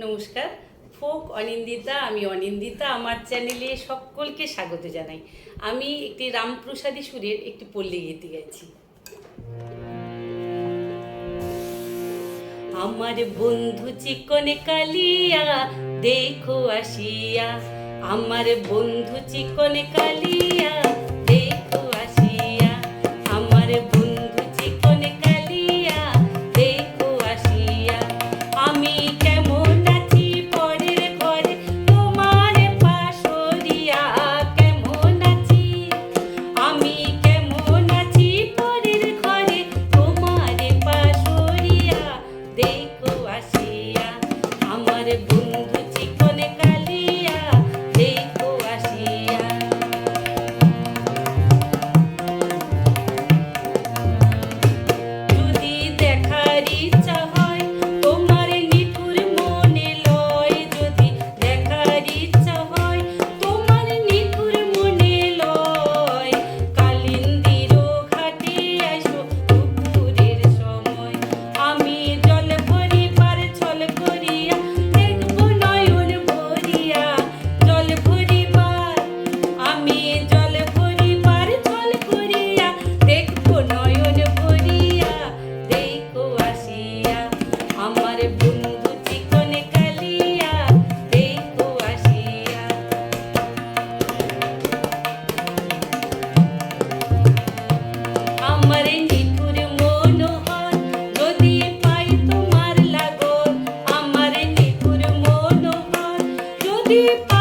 নমস্কার। ফোক অনিন্দিতা, আমি অনিন্দিতা, আমার চ্যানেলে সকলকে স্বাগত জানাই। আমি একটি রামপ্রসাদী সুরের একটি পল্লী গীতি গাইছি। আমার বন্ধু চিকন কালিয়া, দেখো আসিয়া। আমার বন্ধু চিকন কালিয়া Keep.